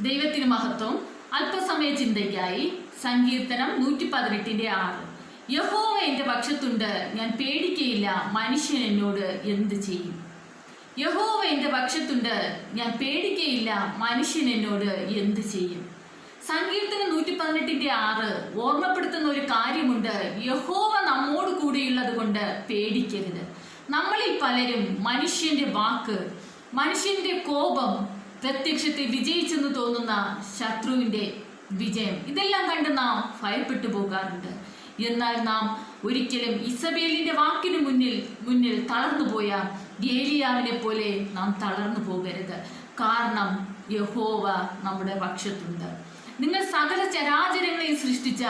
ദൈവത്തിന് മഹത്വം അല്പസമയ ചിന്തയ്ക്കായി സങ്കീർത്തനം നൂറ്റി പതിനെട്ടിന്റെ ആറ്. യഹോവ എന്റെ പക്ഷത്തുണ്ട് ഞാൻ പേടിക്കയില്ല മനുഷ്യൻ എന്നോട് എന്ത് ചെയ്യും? യഹോവ എന്റെ പക്ഷത്തുണ്ട് ഞാൻ പേടിക്കയില്ല മനുഷ്യൻ എന്നോട് എന്ത് ചെയ്യും? സങ്കീർത്തനം നൂറ്റി പതിനെട്ടിന്റെ ആറ് ഓർമ്മപ്പെടുത്തുന്ന ഒരു കാര്യമുണ്ട്. യഹോവ നമ്മോട് കൂടെയുള്ളത് കൊണ്ട് പേടിക്കരുത്. നമ്മളിൽ പലരും മനുഷ്യന്റെ വാക്ക് മനുഷ്യന്റെ കോപം പ്രത്യക്ഷത്തിൽ വിജയിച്ചെന്ന് തോന്നുന്ന ശത്രുവിന്റെ വിജയം. ഇതെല്ലാം കണ്ട് നാം ഭയപ്പെട്ടു പോകാറുണ്ട്. എന്നാൽ നാം ഒരിക്കലും ഇസബേലിന്റെ വാക്കിന് മുന്നിൽ മുന്നിൽ തളർന്നു പോയ ഏലിയാവിനെ പോലെ നാം തളർന്നു പോകരുത്. കാരണം യഹോവ നമ്മുടെ പക്ഷത്തുണ്ട്. നിങ്ങൾ സകല ചരാചരങ്ങളെയും സൃഷ്ടിച്ച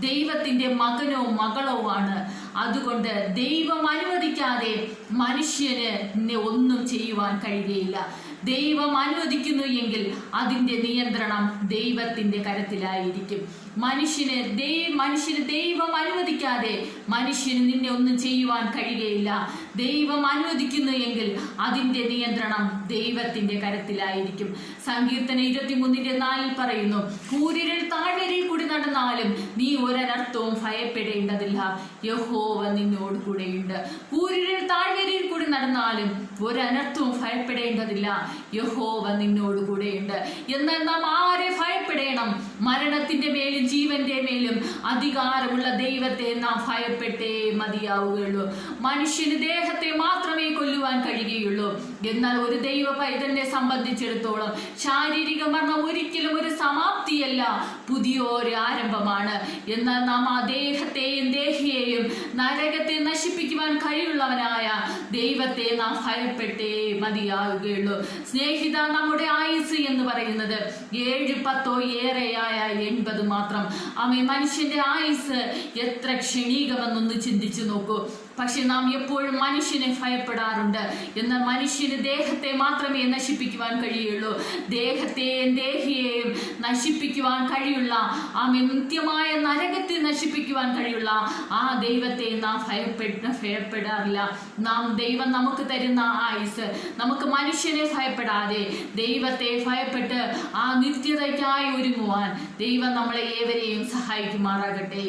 ദൈവത്തിന്റെ മകനോ മകളോ ആണ്. അതുകൊണ്ട് ദൈവം അനുവദിക്കാതെ മനുഷ്യന് ഒന്നും ചെയ്യുവാൻ കഴിയുകയില്ല. ദൈവം അനുവദിക്കുന്നു എങ്കിൽ അതിന്റെ നിയന്ത്രണം ദൈവത്തിന്റെ കരത്തിലായിരിക്കും. മനുഷ്യന് ദൈവ മനുഷ്യന് ദൈവം അനുവദിക്കാതെ മനുഷ്യന് നിന്നെ ഒന്നും ചെയ്യുവാൻ കഴിയുകയില്ല. ദൈവം അനുവദിക്കുന്നു എങ്കിൽ അതിന്റെ നിയന്ത്രണം ദൈവത്തിന്റെ കരത്തിലായിരിക്കും. സങ്കീർത്തന ഇരുപത്തിമൂന്നിന്റെ നാലിൽ പറയുന്നു കൂരിരൽ താഴ്വരയിൽ കൂടി നടന്നാലും നീ ഒരനർത്ഥവും ഭയപ്പെടേണ്ടതില്ല. യഹോവ നിന്നോട് കൂടെയുണ്ട്. കൂരിരൽ താഴ്വരയിൽ നടന്നാലും ഒരനർത്ഥവും ഭയപ്പെടേണ്ടതില്ല. യഹോവ നിന്നോടുകൂടെയുണ്ട്. എന്നാൽ നാം ആരെ ഭയപ്പെടേണം? മരണത്തിന്റെ മേലും ജീവന്റെ മേലും അധികാരമുള്ള ദൈവത്തെ നാം ഭയപ്പെട്ടേ മതിയാവുകയുള്ളൂ. മനുഷ്യന് ദേഹത്തെ മാത്രമേ കൊല്ലുവാൻ കഴിയുകയുള്ളൂ. എന്നാൽ ഒരു ദൈവ പൈതലിനെ സംബന്ധിച്ചിടത്തോളം ശാരീരിക മരണം ഒരിക്കലും ഒരു സമാപ്തിയല്ല. പുതിയൊരു ആരംഭമാണ്. എന്നാൽ നാം ആ ദേഹത്തെയും ദേഹിയെയും നരകത്തെ നശിപ്പിക്കുവാൻ കഴിവുള്ളവനായ ദൈവത്തെ നാം ഭയപ്പെട്ടേ മതിയാവുകയുള്ളൂ. സ്നേഹിത നമ്മുടെ ആയുസ് എന്ന് പറയുന്നത് ഏഴ് പത്തോ ഏറെയായ എൺപത് മാത്രം. അമ്മ മനുഷ്യന്റെ ആയുസ്. എത്ര ക്ഷണീകമെന്നൊന്ന് ചിന്തിച്ചു നോക്കൂ. പക്ഷെ നാം എപ്പോഴും മനുഷ്യനെ ഭയപ്പെടാറുണ്ട്. എന്നാൽ മനുഷ്യന് ദേഹത്തെ മാത്രമേ നശിപ്പിക്കുവാൻ കഴിയുള്ളൂ. ദേഹത്തെയും ദേഹിയെയും നശിപ്പിക്കുവാൻ കഴിയുള്ള ആ നിത്യമായ നരകത്തെ നശിപ്പിക്കുവാൻ കഴിയുള്ള ആ ദൈവത്തെ നാം ഭയപ്പെട്ട ഭയപ്പെടാറില്ല. നാം ദൈവം നമുക്ക് തരുന്ന ആയുസ്. നമുക്ക് മനുഷ്യനെ ഭയപ്പെടാതെ ദൈവത്തെ ഭയപ്പെട്ട് ആ നിത്യതയ്ക്കായി ഒരുങ്ങുവാൻ ദൈവം നമ്മളെ ഏവരെയും സഹായിക്കുമാറാകട്ടെ.